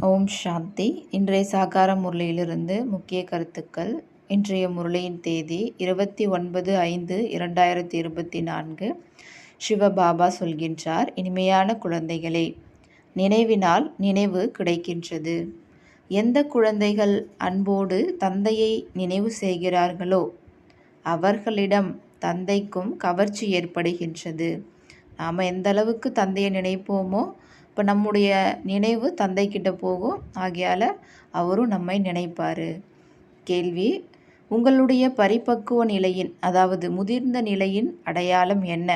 ஓம் சாந்தி. இன்றைய சாகார முரளியிலிருந்து முக்கிய கருத்துக்கள். இன்றைய முரளியின் தேதி இருபத்தி ஒன்பது ஐந்து இரண்டாயிரத்தி இருபத்தி நான்கு. சிவபாபா சொல்கின்றார் இனிமையான குழந்தைகளே நினைவினால் நினைவு கிடைக்கின்றது. எந்த குழந்தைகள் அன்போடு தந்தையை நினைவு செய்கிறார்களோ அவர்களிடம் தந்தைக்கும் கவர்ச்சி ஏற்படுகின்றது. நாம் எந்த அளவுக்கு தந்தையை நினைப்போமோ இப்போ நம்முடைய நினைவு தந்தைக்கிட்ட போகும். ஆகையால் அவரும் நம்மை நினைப்பார். கேள்வி உங்களுடைய பரிபக்குவ நிலையின் அதாவது முதிர்ந்த நிலையின் அடையாளம் என்ன?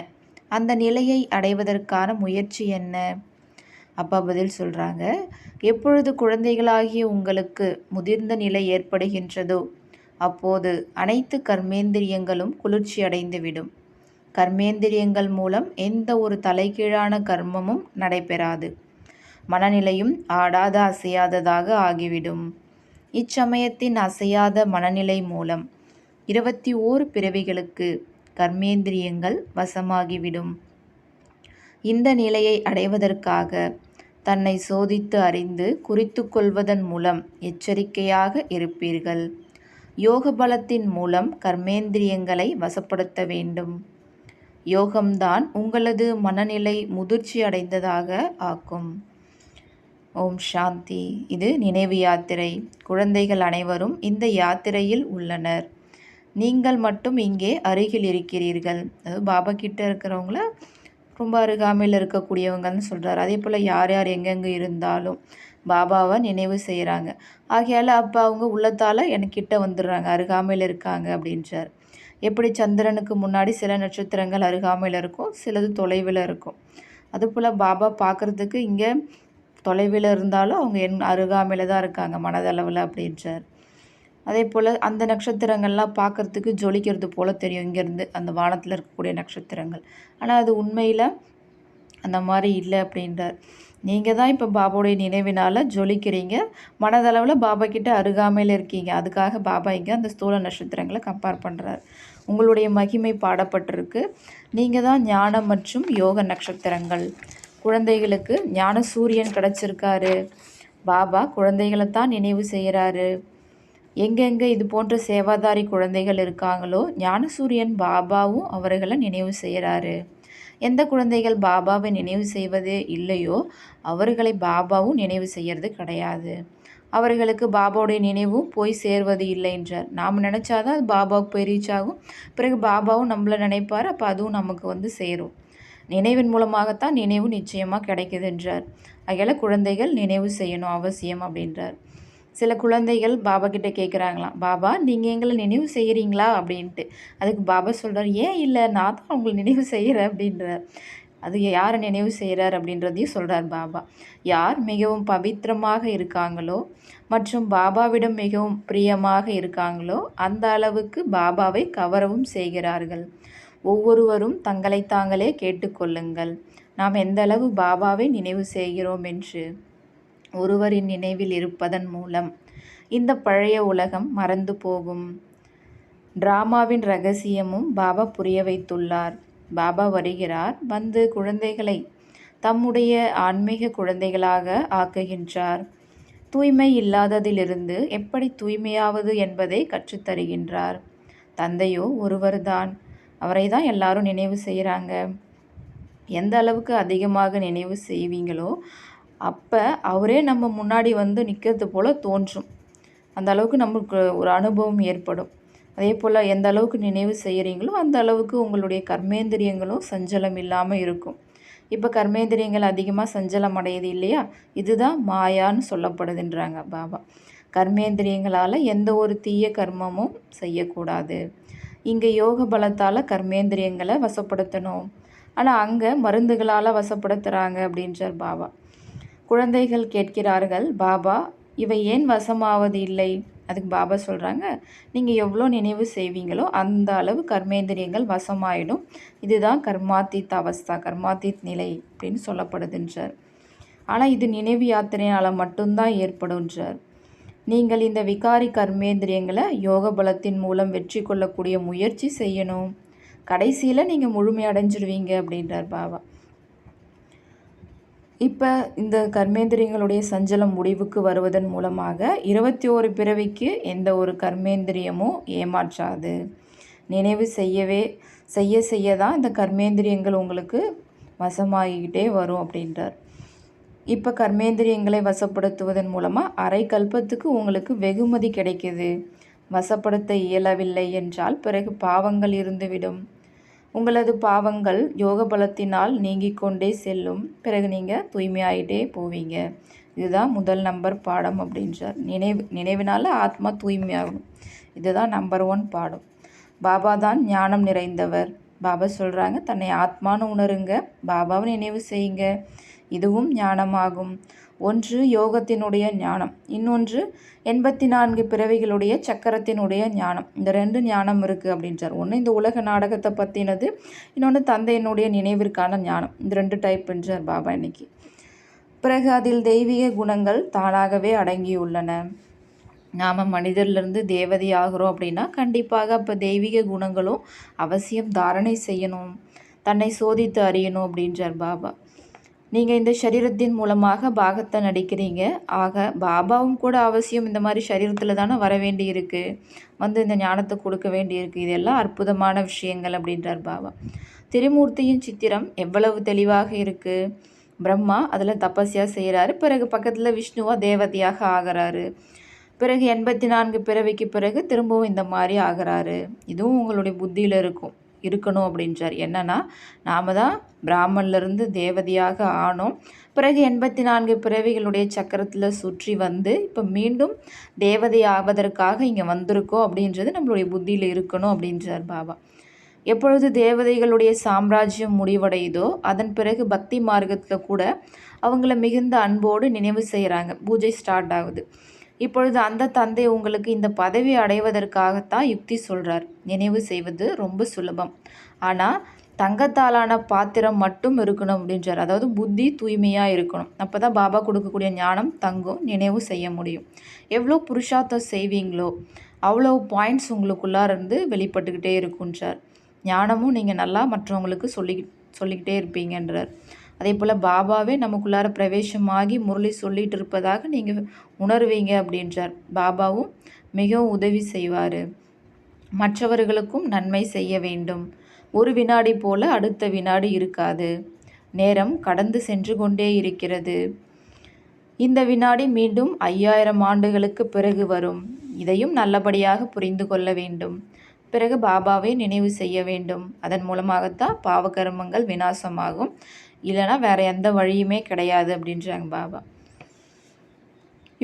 அந்த நிலையை அடைவதற்கான முயற்சி என்ன? அப்பா பதில் சொல்கிறாங்க எப்பொழுது குழந்தைகளாகிய உங்களுக்கு முதிர்ந்த நிலை ஏற்படுகின்றதோ அப்போது அனைத்து கர்மேந்திரியங்களும் குளிர்ச்சி அடைந்துவிடும் கர்மேந்திரியங்கள் மூலம் எந்த ஒரு தலைகீழான கர்மமும் நடைபெறாது. மனநிலையும் ஆடாத அசையாததாக ஆகிவிடும். இச்சமயத்தின் அசையாத மனநிலை மூலம் இருபத்தி ஓரு பிறவிகளுக்கு கர்மேந்திரியங்கள் வசமாகிவிடும். இந்த நிலையை அடைவதற்காக தன்னை சோதித்து அறிந்து குறித்து கொள்வதன் மூலம் எச்சரிக்கையாக இருப்பீர்கள். யோக பலத்தின் மூலம் கர்மேந்திரியங்களை வசப்படுத்த வேண்டும். யோகம்தான் உங்களது மனநிலை முதிர்ச்சி அடைந்ததாக ஆக்கும். ஓம் சாந்தி. இது நினைவு யாத்திரை. குழந்தைகள் அனைவரும் இந்த யாத்திரையில் உள்ளனர். நீங்கள் மட்டும் இங்கே அருகில் இருக்கிறீர்கள். அதாவது பாபா கிட்ட இருக்கிறவங்கள ரொம்ப அருகாமையில் இருக்கக்கூடியவங்கன்னு சொல்கிறார் அதே போல் யார் யார் எங்கெங்கே இருந்தாலும் பாபாவை நினைவு செய்கிறாங்க ஆகையால் அப்போ அவங்க உள்ளத்தால் எனக்கிட்ட வந்துடுறாங்க. அருகாமையில் இருக்காங்க அப்படின்றார். எப்படி சந்திரனுக்கு முன்னாடி சில நட்சத்திரங்கள் அருகாமையில் இருக்கும் சிலது தொலைவில் இருக்கும் அதுபோல் பாபா பார்க்குறதுக்கு இங்கே தொலைவில் இருந்தாலும் அவங்க என் அருகாமையில் தான் இருக்காங்க மனதளவில் அப்படின்றார். அதே போல் அந்த நட்சத்திரங்கள்லாம் பார்க்குறதுக்கு ஜொலிக்கிறது போல் தெரியும் இங்கேருந்து அந்த வானத்தில் இருக்கக்கூடிய நட்சத்திரங்கள். ஆனால் அது உண்மையில் அந்த மாதிரி இல்லை அப்படின்றார். நீங்கள் தான் இப்போ பாபாவுடைய நினைவினால் ஜொலிக்கிறீங்க மனதளவில் பாபா கிட்ட அருகாமையில் இருக்கீங்க. அதுக்காக பாபா இங்கே அந்த ஸ்தூல நட்சத்திரங்களை கம்பேர் பண்ணுறார் உங்களுடைய மகிமை பாடப்பட்டிருக்கு. நீங்கள் தான் ஞானம் மற்றும் யோக நட்சத்திரங்கள். குழந்தைகளுக்கு ஞான சூரியன் கிடச்சிருக்காரு. பாபா குழந்தைகளை தான் நினைவு செய்கிறாரு எங்கெங்கே இது போன்ற சேவாதாரி குழந்தைகள் இருக்காங்களோ ஞானசூரியன் பாபாவும் அவர்களை நினைவு செய்கிறாரு எந்த குழந்தைகள் பாபாவை நினைவு செய்வது இல்லையோ அவர்களை பாபாவும் நினைவு செய்கிறது கிடையாது. அவர்களுக்கு பாபாவுடைய நினைவும் போய் சேர்வது இல்லை என்றார். நாம் நினச்சாதான் அது பாபாவுக்கு போய் ரீச் ஆகும். பிறகு பாபாவும் நம்மளை நினைப்பார் அப்போ அதுவும் நமக்கு வந்து சேரும். நினைவின் மூலமாகத்தான் நினைவு நிச்சயமாக கிடைக்குது என்றார். அதில் குழந்தைகள் நினைவு செய்யணும் அவசியம் அப்படின்றார். சில குழந்தைகள் பாபா கிட்ட கேட்குறாங்களாம் பாபா நீங்கள் எங்களை நினைவு செய்கிறீங்களா அப்படின்ட்டு. அதுக்கு பாபா சொல்கிறார் ஏன் இல்லை நான் தான் உங்களை நினைவு செய்கிறேன் அப்படின்றார். அது யாரை நினைவு செய்கிறார் அப்படின்றதையும் சொல்கிறார் பாபா. யார் மிகவும் பவித்திரமாக இருக்காங்களோ மற்றும் பாபாவிடம் மிகவும் பிரியமாக இருக்காங்களோ அந்த அளவுக்கு பாபாவை கவரவும் செய்கிறார்கள். ஒவ்வொருவரும் தங்களை தாங்களே கேட்டுக்கொள்ளுங்கள் நாம் எந்த அளவு பாபாவை நினைவு செய்கிறோம் என்று ஒருவரின் நினைவில் இருப்பதன் மூலம் இந்த பழைய உலகம் மறந்து போகும். டிராமாவின் ரகசியமும் பாபா புரிய வைத்துள்ளார். பாபா வருகிறார் வந்து குழந்தைகளை தம்முடைய ஆன்மீக குழந்தைகளாக ஆக்குகின்றார். தூய்மை இல்லாததிலிருந்து எப்படி தூய்மையாவது என்பதை கற்றுத்தருகின்றார். தந்தையோ ஒருவர்தான். அவரை தான் எல்லாரும் நினைவு செய்கிறாங்க எந்த அளவுக்கு அதிகமாக நினைவு செய்வீங்களோ அப்போ அவரே நம்ம முன்னாடி வந்து நிற்கிறது போல் தோன்றும். அந்த அளவுக்கு நம்மளுக்கு ஒரு அனுபவம் ஏற்படும். அதே போல் எந்த அளவுக்கு நினைவு செய்கிறீங்களோ அந்த அளவுக்கு உங்களுடைய கர்மேந்திரியங்களும் சஞ்சலம் இல்லாமல் இருக்கும். இப்போ கர்மேந்திரியங்கள் அதிகமாக சஞ்சலம் அடையுது இல்லையா? இதுதான் மாயான்னு சொல்லப்படுதுன்றாங்க பாபா. கர்மேந்திரியங்களால் எந்த ஒரு தீய கர்மமும் செய்யக்கூடாது. இங்கே யோக பலத்தால் கர்மேந்திரியங்களை வசப்படுத்தணும். ஆனால் அங்கே மருந்துகளால் வசப்படுத்துகிறாங்க அப்படின்றார் பாபா. குழந்தைகள் கேட்கிறார்கள் பாபா இவை ஏன் வசமாவது இல்லை? அதுக்கு பாபா சொல்கிறாங்க நீங்கள் எவ்வளோ நினைவு செய்வீங்களோ அந்த அளவு கர்மேந்திரியங்கள் வசமாயிடும். இதுதான் கர்மாத்தீத் அவஸ்தா கர்மாத்தீத் நிலை அப்படின்னு சொல்லப்படுதுன்றார். ஆனால் இது நினைவு யாத்திரையால் மட்டும்தான் ஏற்படும்ன்றார். நீங்கள் இந்த விகாரி கர்மேந்திரியங்களை யோக பலத்தின் மூலம் வெற்றி கொள்ளக்கூடிய முயற்சி செய்யணும். கடைசியில் நீங்கள் முழுமையடைஞ்சிடுவீங்க அப்படின்றார் பாபா. இப்போ இந்த கர்மேந்திரியங்களுடைய சஞ்சலம் முடிவுக்கு வருவதன் மூலமாக இருபத்தி ஓரு பிறவிக்கு எந்த ஒரு கர்மேந்திரியமும் ஏமாற்றாது. நினைவு செய்யவே செய்ய செய்ய தான் இந்த கர்மேந்திரியங்கள் உங்களுக்கு வசமாகிக்கிட்டே வரும் அப்படின்றார். இப்போ கர்மேந்திரியங்களை வசப்படுத்துவதன் மூலமாக அரை கல்பத்துக்கு உங்களுக்கு வெகுமதி கிடைக்குது. வசப்படுத்த இயலவில்லை என்றால் பிறகு பாவங்கள் இருந்துவிடும். உங்களது பாவங்கள் யோக பலத்தினால் நீங்கிக் கொண்டே செல்லும். பிறகு நீங்கள் தூய்மையாயிட்டே போவீங்க. இதுதான் முதல் நம்பர் பாடம் அப்படின்றார். நினைவு நினைவினால் ஆத்மா தூய்மையாகணும். இதுதான் நம்பர் ஒன் பாடம். பாபா தான் ஞானம் நிறைந்தவர். பாபா சொல்கிறாங்க தன்னை ஆத்மானு உணருங்க. பாபாவை நினைவு செய்யுங்க. இதுவும் ஞானமாகும். ஒன்று யோகத்தினுடைய ஞானம் இன்னொன்று எண்பத்தி நான்கு பிறவிகளுடைய சக்கரத்தினுடைய ஞானம். இந்த ரெண்டு ஞானம் இருக்குது அப்படின்றார். ஒன்று இந்த உலக நாடகத்தை பற்றினது இன்னொன்று தந்தையினுடைய நினைவிற்கான ஞானம். இந்த ரெண்டு டைப்ன்றார் பாபா இன்னைக்கு. பிறகு அதில் தெய்வீக குணங்கள் தானாகவே அடங்கியுள்ளன. நாம் மனிதர்லேருந்து தேவதை ஆகிறோம் அப்படின்னா கண்டிப்பாக அப்போ தெய்வீக குணங்களும் அவசியம் தாரணை செய்யணும் தன்னை சோதித்து அறியணும் அப்படின்றார் பாபா. நீங்கள் இந்த சரீரத்தின் மூலமாக பாகத்தை நடிக்கிறீங்க. ஆக பாபாவும் கூட அவசியம் இந்த மாதிரி சரீரத்தில் தானே வர வேண்டி இருக்குது வந்து இந்த ஞானத்தை கொடுக்க வேண்டி இருக்குது இதெல்லாம் அற்புதமான விஷயங்கள் அப்படின்றார் பாபா. திரிமூர்த்தியின் சித்திரம் எவ்வளவு தெளிவாக இருக்குது பிரம்மா அதில் தபஸ்யா செய்கிறாரு பிறகு பக்கத்தில் விஷ்ணுவா தேவதையாக ஆகிறாரு. பிறகு எண்பத்தி நான்கு பிறவிக்கு பிறகு திரும்பவும் இந்த மாதிரி ஆகிறாரு. இதுவும் உங்களுடைய புத்தியில் இருக்கும். இருக்கணும் அப்படின்றார். என்னன்னா நாம தான் பிராமன்லேருந்து தேவதையாக ஆனோம். பிறகு எண்பத்தி நான்கு பிறவிகளுடைய சக்கரத்தில் சுற்றி வந்து இப்போ மீண்டும் தேவதை ஆவதற்காக இங்கே வந்திருக்கோம் அப்படின்றது நம்மளுடைய புத்தியில் இருக்கணும் அப்படின்றார் பாபா. எப்பொழுது தேவதைகளுடைய சாம்ராஜ்யம் முடிவடையுதோ அதன் பிறகு பக்தி மார்க்கத்தில் கூட அவங்கள மிகுந்த அன்போடு நினைவு செய்கிறாங்க பூஜை ஸ்டார்ட் ஆகுது. இப்பொழுது அந்த தந்தை உங்களுக்கு இந்த பதவி அடைவதற்காகத்தான் யுக்தி சொல்கிறார் நினைவு செய்வது ரொம்ப சுலபம். ஆனால் தங்கத்தாலான பாத்திரம் மட்டும் இருக்கணும் அப்படின்றார். அதாவது புத்தி தூய்மையாக இருக்கணும். அப்போ தான் பாபா கொடுக்கக்கூடிய ஞானம் தங்கும் நினைவு செய்ய முடியும். எவ்வளோ புருஷார்த்தம் செய்வீங்களோ அவ்வளோ பாயிண்ட்ஸ் உங்களுக்குள்ளார இருந்து வெளிப்பட்டுக்கிட்டே இருக்குன்றார் ஞானமும் நீங்கள் நல்லா மற்றவங்களுக்கு சொல்லி சொல்லிக்கிட்டே இருப்பீங்கன்றார். அதே போல் பாபாவே நமக்குள்ளார பிரவேசமாகி முரளி சொல்லிட்டு இருப்பதாக நீங்கள் உணர்வீங்க அப்படின்றார். பாபாவும் மிகவும் உதவி செய்வார். மற்றவர்களுக்கும் நன்மை செய்ய வேண்டும். ஒரு வினாடி போல அடுத்த வினாடி இருக்காது. நேரம் கடந்து சென்று கொண்டே இருக்கிறது. இந்த வினாடி மீண்டும் ஐயாயிரம் ஆண்டுகளுக்கு பிறகு வரும். இதையும் நல்லபடியாக புரிந்து கொள்ள வேண்டும். பிறகு பாபாவை நினைவு செய்ய வேண்டும். அதன் மூலமாகத்தான் பாவகர்மங்கள் விநாசமாகும். இல்லைனா வேறு எந்த வழியுமே கிடையாது அப்படின்றாங்க பாபா.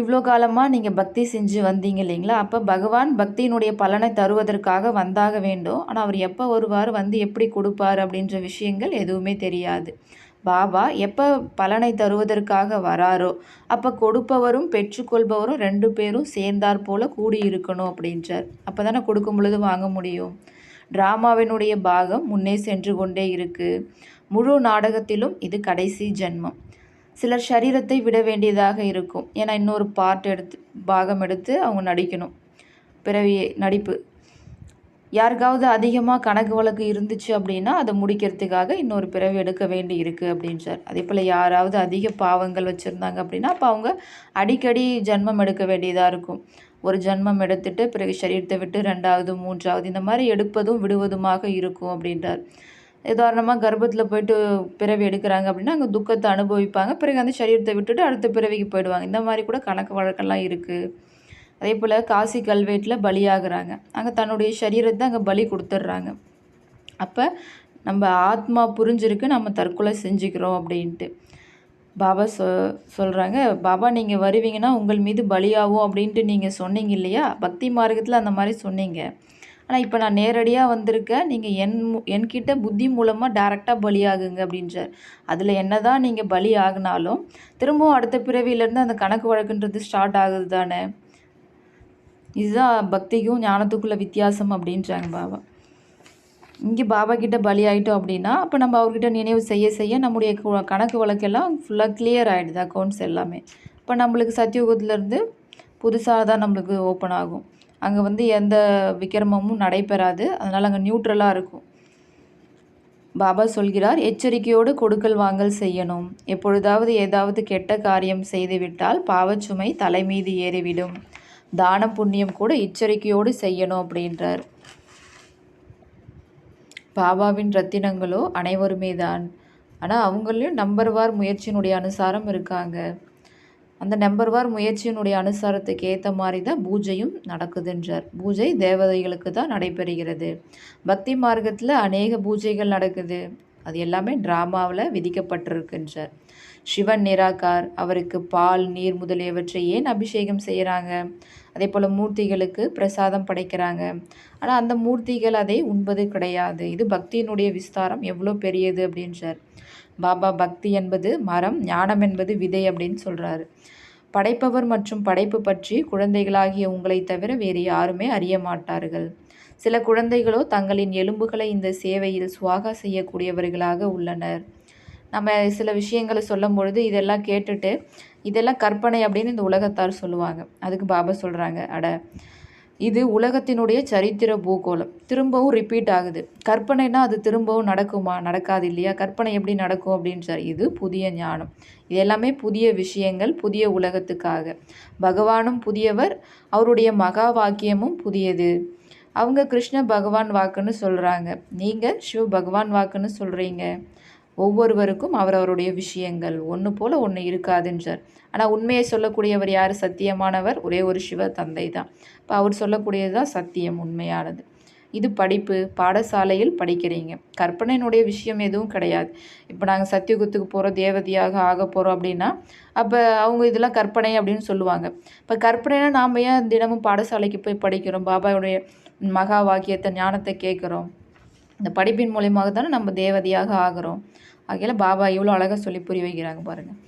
இவ்வளோ காலமாக நீங்கள் பக்தி செஞ்சு வந்தீங்க இல்லைங்களா? அப்போ பகவான் பக்தியினுடைய பலனை தருவதற்காக வந்தாக வேண்டும். ஆனால் அவர் எப்போ வருவார்? வந்து எப்படி கொடுப்பார்? அப்படின்ற விஷயங்கள் எதுவுமே தெரியாது. பாபா எப்போ பலனை தருவதற்காக வராரோ அப்போ கொடுப்பவரும் பெற்றுக்கொள்பவரும் ரெண்டு பேரும் சேர்ந்தார் போல் கூடி இருக்கணும் அப்படின்றார். அப்போ தானே கொடுக்கும் பொழுது வாங்க முடியும். ட்ராமாவினுடைய பாகம் முன்னே சென்று கொண்டே இருக்குது முழு நாடகத்திலும் இது கடைசி ஜென்மம். சிலர் சரீரத்தை விட வேண்டியதாக இருக்கும். ஏன்னா இன்னொரு பார்ட் எடுத்து பாகம் எடுத்து அவங்க நடிக்கணும். பிறவி நடிப்பு. யாருக்காவது அதிகமாக கணக்கு வழக்கு இருந்துச்சு அப்படின்னா அதை முடிக்கிறதுக்காக இன்னொரு பிறவி எடுக்க வேண்டி இருக்குது அப்படின்றார் அதே போல் யாராவது அதிக பாவங்கள் வச்சுருந்தாங்க அப்படின்னா அப்போ அவங்க அடிக்கடி ஜென்மம் எடுக்க வேண்டியதாக இருக்கும். ஒரு ஜென்மம் எடுத்துட்டு பிறகு சரீரத்தை விட்டு ரெண்டாவது மூன்றாவது இந்த மாதிரி எடுப்பதும் விடுவதுமாக இருக்கும் அப்படின்றார். உதாரணமாக கர்ப்பத்தில் போயிட்டு பிறவி எடுக்கிறாங்க அப்படின்னா அங்கே துக்கத்தை அனுபவிப்பாங்க. பிறகு அந்த சரீரத்தை விட்டுட்டு அடுத்த பிறவிக்கு போயிடுவாங்க. இந்த மாதிரி கூட கணக்கு வழக்கெல்லாம் இருக்குது அதே போல் காசி கல்வெட்டில் பலியாகிறாங்க. அங்கே தன்னுடைய சரீரத்தை அங்கே பலி கொடுத்துட்றாங்க. அப்போ நம்ம ஆத்மா புரிஞ்சிருக்கு நம்ம தற்கொலை செஞ்சுக்கிறோம் அப்படின்ட்டு. பாபா சொ சொல்கிறாங்க பாபா நீங்கள் வருவீங்கன்னா உங்கள் மீது பலியாகும் அப்படின்ட்டு நீங்கள் சொன்னீங்க இல்லையா? பக்தி மார்க்கத்தில் அந்த மாதிரி சொன்னீங்க. ஆனால் இப்போ நான் நேரடியாக வந்திருக்கேன். நீங்கள் என் என்கிட்ட புத்தி மூலமாக டேரெக்டாக பலியாகுங்க அப்படின்றார். அதில் என்ன தான் நீங்கள் பலி ஆகினாலும் திரும்பவும் அடுத்த பிறவியிலேருந்து அந்த கணக்கு வழக்குன்றது ஸ்டார்ட் ஆகுது தானே? இதுதான் பக்திக்கும் ஞானத்துக்குள்ள வித்தியாசம் அப்படின்றாங்க பாபா. இங்கே பாபா கிட்ட பலி ஆகிட்டோம் அப்படின்னா அப்போ நம்ம அவர்கிட்ட நினைவு செய்ய செய்ய நம்முடைய கணக்கு வழக்கெல்லாம் ஃபுல்லாக கிளியர் ஆகிடுது அக்கௌண்ட்ஸ் எல்லாமே. இப்போ நம்மளுக்கு சத்தியுகத்துலேருந்து புதுசாக தான் நம்மளுக்கு ஓப்பன் ஆகும். அங்கே வந்து எந்த விக்கிரமமும் நடைபெறாது. அதனால் அங்கே நியூட்ரலாக இருக்கும். பாபா சொல்கிறார் எச்சரிக்கையோடு கொடுக்கல் வாங்கல் செய்யணும். எப்பொழுதாவது ஏதாவது கெட்ட காரியம் செய்துவிட்டால் பாவச்சுமை தலை மீது ஏறிவிடும். தான புண்ணியம் கூட எச்சரிக்கையோடு செய்யணும் அப்படின்றார். பாபாவின் ரத்தினங்களோ அனைவருமே தான் ஆனால் அவங்களையும் நம்பர் வார் முயற்சியினுடைய அனுசாரம் இருக்காங்க. அந்த நம்பர் வார் முயற்சியினுடைய அனுசாரத்துக்கு ஏற்ற மாதிரி தான் பூஜையும் நடக்குதுன்றார். பூஜை தேவதைகளுக்கு தான் நடைபெறுகிறது. பக்தி மார்க்கத்தில் அநேக பூஜைகள் நடக்குது. அது எல்லாமே ட்ராமாவில் விதிக்கப்பட்டிருக்குன்றார். சிவன் நிராகார் அவருக்கு பால் நீர் முதலியவற்றை ஏன் அபிஷேகம் செய்கிறாங்க அதே போல் மூர்த்திகளுக்கு பிரசாதம் படைக்கிறாங்க. ஆனால் அந்த மூர்த்திகள் அதை உண்பது கிடையாது. இது பக்தியினுடைய விஸ்தாரம் எவ்வளோ பெரியது அப்படின்றார். பாபா பக்தி என்பது மரம் ஞானம் என்பது விதை அப்படின்னு சொல்கிறாரு படைப்பவர் மற்றும் படைப்பு பற்றி குழந்தைகளாகிய உங்களை தவிர வேறு யாருமே அறிய மாட்டார்கள். சில குழந்தைகளோ தங்களின் எலும்புகளை இந்த சேவையில் சுவாகா செய்யக்கூடியவர்களாக உள்ளனர். நம்ம சில விஷயங்களை சொல்லும் பொழுது இதெல்லாம் கேட்டுட்டு இதெல்லாம் கற்பனை அப்படின்னு இந்த உலகத்தார் சொல்லுவாங்க. அதுக்கு பாபா சொல்கிறாங்க அட இது உலகத்தினுடைய சரித்திர பூகோளம். திரும்பவும் ரிப்பீட் ஆகுது. கற்பனைனா அது திரும்பவும் நடக்குமா? நடக்காது இல்லையா? கற்பனை எப்படி நடக்கும் அப்படின்றார் இது புதிய ஞானம். இது எல்லாமே புதிய விஷயங்கள் புதிய உலகத்துக்காக. பகவானும் புதியவர் அவருடைய மகா வாக்கியமும் புதியது. அவங்க கிருஷ்ண பகவான் வாக்குன்னு சொல்கிறாங்க நீங்கள் சிவ பகவான் வாக்குன்னு சொல்கிறீங்க ஒவ்வொருவருக்கும் அவரவருடைய விஷயங்கள். ஒன்று போல் ஒன்று இருக்காதுன்றார். ஆனால் உண்மையை சொல்லக்கூடியவர் யார்? சத்தியமானவர் ஒரே ஒரு சிவ தந்தை தான். இப்போ அவர் சொல்லக்கூடியது தான் சத்தியம் உண்மையானது. இது படிப்பு. பாடசாலையில் படிக்கிறீங்க. கற்பனையினுடைய விஷயம் எதுவும் கிடையாது. இப்போ நாங்கள் சத்தியுகத்துக்கு போகிறோம் தேவதையாக ஆக போகிறோம் அப்படின்னா அப்போ அவங்க இதெல்லாம் கற்பனை அப்படின்னு சொல்லுவாங்க. இப்போ கற்பனைனா நாம் ஏன் தினமும் பாடசாலைக்கு போய் படிக்கிறோம்? பாபாவுடைய மகா வாக்கியத்தை ஞானத்தை கேட்குறோம். இந்த படிப்பின் மூலியமாக தானே நம்ம தேவதையாக ஆகிறோம்? ஆகையில் பாபா இவ்வளோ அழகாக சொல்லி புரிய வைக்கிறாங்க பாருங்கள்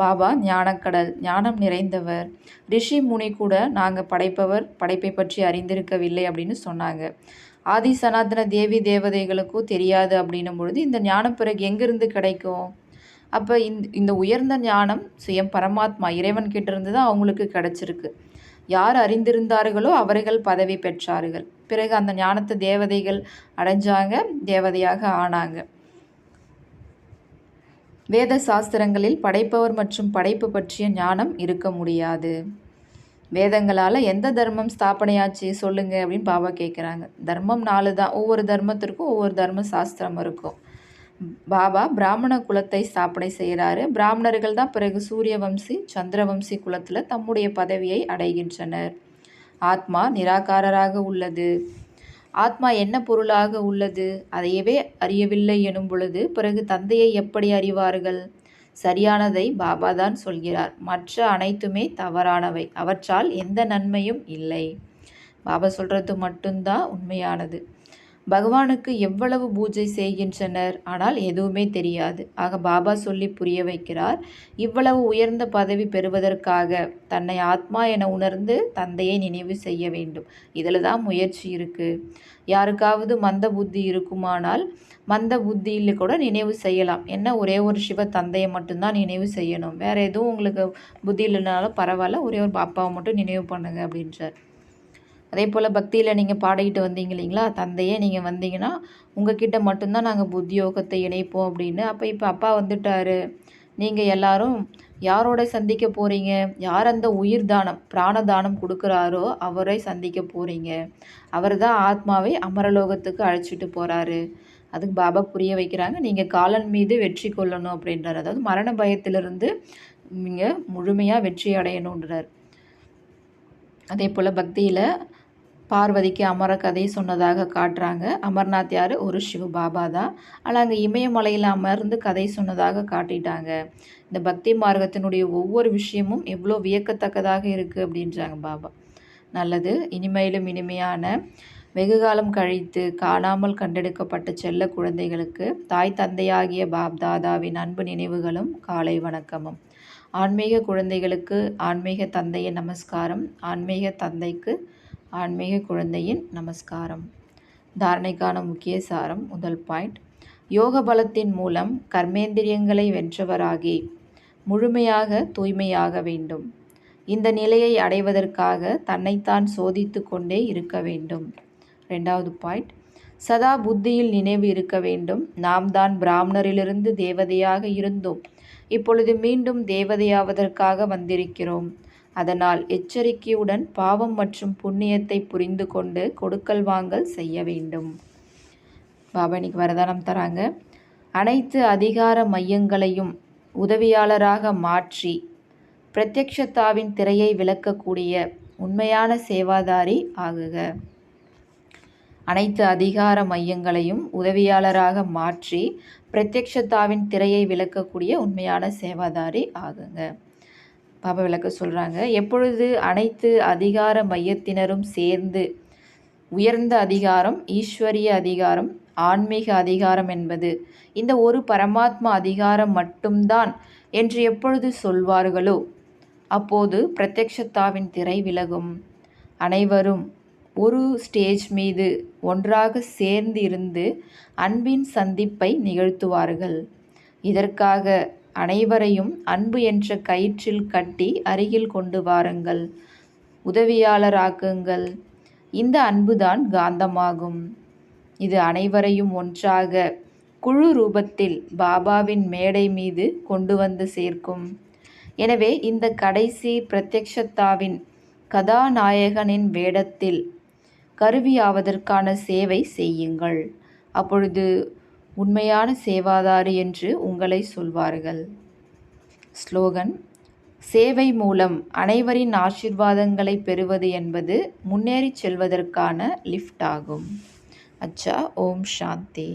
பாபா ஞானக்கடல் ஞானம் நிறைந்தவர். ரிஷி முனி கூட நாங்கள் படைப்பவர் படைப்பை பற்றி அறிந்திருக்கவில்லை அப்படின்னு சொன்னாங்க. ஆதி சனாதன தேவி தேவதைகளுக்கும் தெரியாது அப்படின்னும் பொழுது இந்த ஞானம் பிறகு எங்கேருந்து கிடைக்கும்? அப்போ இந்த இந்த உயர்ந்த ஞானம் சுயம் பரமாத்மா இறைவன் கிட்டேருந்து தான் அவங்களுக்கு கிடச்சிருக்கு. யார் அறிந்திருந்தார்களோ அவர்கள் பதவி பெற்றார்கள். பிறகு அந்த ஞானத்தை தேவதைகள் அடைஞ்சாங்க தேவதையாக ஆனாங்க. வேத சாஸ்திரங்களில் படைப்பவர் மற்றும் படைப்பு பற்றிய ஞானம் இருக்க முடியாது. வேதங்களால் எந்த தர்மம் ஸ்தாபனையாச்சு சொல்லுங்க அப்படின்னு பாபா கேட்குறாங்க தர்மம் நாலு தான். ஒவ்வொரு தர்மத்திற்கும் ஒவ்வொரு தர்ம சாஸ்திரம் இருக்கும். பாபா பிராமண குலத்தை ஸ்தாபனை செய்கிறாரு பிராமணர்கள் தான் பிறகு சூரிய வம்சி சந்திரவம்சி குலத்தில் தம்முடைய பதவியை அடைகின்றனர். ஆத்மா நிராகாரராக உள்ளது. ஆத்மா என்ன பொருளாக உள்ளது? அதையவே அறியவில்லை எனும் பொழுது பிறகு தந்தையை எப்படி அறிவார்கள்? சரியானதை பாபா தான் சொல்கிறார். மற்ற அனைத்துமே தவறானவை. அவற்றால் எந்த நன்மையும் இல்லை. பாபா சொல்கிறது மட்டும்தான் உண்மையானது. பகவானுக்கு எவ்வளவு பூஜை செய்கின்றனர்? ஆனால் எதுவுமே தெரியாது. ஆக பாபா சொல்லி புரிய வைக்கிறார் இவ்வளவு உயர்ந்த பதவி பெறுவதற்காக தன்னை ஆத்மா என உணர்ந்து தந்தையை நினைவு செய்ய வேண்டும். இதில் தான் முயற்சி இருக்குது யாருக்காவது மந்த புத்தி இருக்குமானால் மந்த புத்தியில் கூட நினைவு செய்யலாம். என்ன? ஒரே ஒரு சிவ தந்தையை மட்டும்தான் நினைவு செய்யணும். வேறு எதுவும் உங்களுக்கு புத்தி இல்லைனாலும் பரவாயில்ல ஒரே ஒரு பாப்பாவை மட்டும் நினைவு பண்ணுங்க அப்படின்றார். அதே போல் பக்தியில் நீங்கள் பாடிக்கிட்டு வந்தீங்க இல்லைங்களா? தந்தையே நீங்கள் வந்தீங்கன்னா உங்ககிட்ட மட்டும்தான் நாங்கள் புத்தியோகத்தை இணைப்போம் அப்படின்னு. அப்போ இப்போ அப்பா வந்துட்டாரு. நீங்கள் எல்லாரும் யாரோட சந்திக்க போகிறீங்க யார் அந்த உயிர் தானம் பிராண தானம் கொடுக்குறாரோ அவரை சந்திக்க போகிறீங்க அவர் தான் ஆத்மாவை அமரலோகத்துக்கு அழைச்சிட்டு போகிறாரு அதுக்கு பாபா புரிய வைக்கிறாங்க. நீங்கள் காலன் மீது வெற்றி கொள்ளணும் அப்படின்றார். அதாவது மரண பயத்திலிருந்து நீங்கள் முழுமையாக வெற்றி அடையணுன்றார் அதே போல் பக்தியில் பார்வதிக்கு அமர கதை சொன்னதாக காட்டுறாங்க. அமர்நாத் யார்? ஒரு சிவ பாபா தான். ஆனால் அங்கே இமயமலையில் அமர்ந்து கதை சொன்னதாக காட்டிட்டாங்க. இந்த பக்தி மார்க்கத்தினுடைய ஒவ்வொரு விஷயமும் எவ்வளோ வியக்கத்தக்கதாக இருக்குது அப்படின்றாங்க பாபா. நல்லது. இனிமையிலும் இனிமையான வெகு காலம் கழித்து காணாமல் கண்டெடுக்கப்பட்ட செல்ல குழந்தைகளுக்கு தாய் தந்தையாகிய பாப் தாதாவின் அன்பு நினைவுகளும் காலை வணக்கமும். ஆன்மீக குழந்தைகளுக்கு ஆன்மீக தந்தையின் நமஸ்காரம். ஆன்மீக தந்தைக்கு ஆன்மீக குழந்தையின் நமஸ்காரம். தாரணைக்கான முக்கிய சாரம் முதல் பாயிண்ட். யோக பலத்தின் மூலம் கர்மேந்திரியங்களை வென்றவராகி முழுமையாக தூய்மையாக வேண்டும். இந்த நிலையை அடைவதற்காக தன்னைத்தான் சோதித்து கொண்டே இருக்க வேண்டும். ரெண்டாவது பாயிண்ட். சதா புத்தியில் நினைவு இருக்க வேண்டும். நாம் தான் பிராமணரிலிருந்து தேவதையாக இருந்தோம். இப்பொழுது மீண்டும் தேவதையாவதற்காக வந்திருக்கிறோம். அதனால் எச்சரிக்கையுடன் பாவம் மற்றும் புண்ணியத்தை புரிந்து கொண்டு கொடுக்கல் வாங்கல் செய்ய வேண்டும். பாபா இன்னைக்கு வரதானம் தராங்க. அனைத்து அதிகார மையங்களையும் உதவியாளராக மாற்றி பிரத்யக்ஷத்தாவின் திரையை விளக்கக்கூடிய உண்மையான சேவாதாரி ஆகுக. அனைத்து அதிகார மையங்களையும் உதவியாளராக மாற்றி பிரத்யக்ஷத்தாவின் திரையை விளக்கக்கூடிய உண்மையான சேவாதாரி ஆகுங்க. பாபா விளக்க சொல்கிறாங்க எப்பொழுது அனைத்து அதிகார மையத்தினரும் சேர்ந்து உயர்ந்த அதிகாரம் ஈஸ்வரிய அதிகாரம் ஆன்மீக அதிகாரம் என்பது இந்த ஒரு பரமாத்மா அதிகாரம் மட்டும்தான் என்று எப்பொழுது சொல்வார்களோ அப்போது பிரத்யக்ஷத்தாவின் திரை விலகும். அனைவரும் ஒரு ஸ்டேஜ் மீது ஒன்றாக சேர்ந்து இருந்து அன்பின் சந்திப்பை நிகழ்த்துவார்கள். இதற்காக அனைவரையும் அன்பு என்ற கயிற்றில் கட்டி அருகில் கொண்டு வாருங்கள். உதவியாளராக்குங்கள். இந்த அன்புதான் காந்தமாகும். இது அனைவரையும் ஒன்றாக குழு ரூபத்தில் பாபாவின் மேடை மீது கொண்டு வந்து சேர்க்கும். எனவே இந்த கடைசி பிரத்யக்ஷத்தாவின் கதாநாயகனின் வேடத்தில் கருவியாவதற்கான சேவை செய்யுங்கள். அப்பொழுது உண்மையான சேவாதாரி என்று உங்களை சொல்வார்கள். ஸ்லோகன் சேவை மூலம் அனைவரின் ஆசிர்வாதங்களை பெறுவது என்பது முன்னேறி செல்வதற்கான லிஃப்ட் ஆகும் அச்சா ஓம் சாந்தி.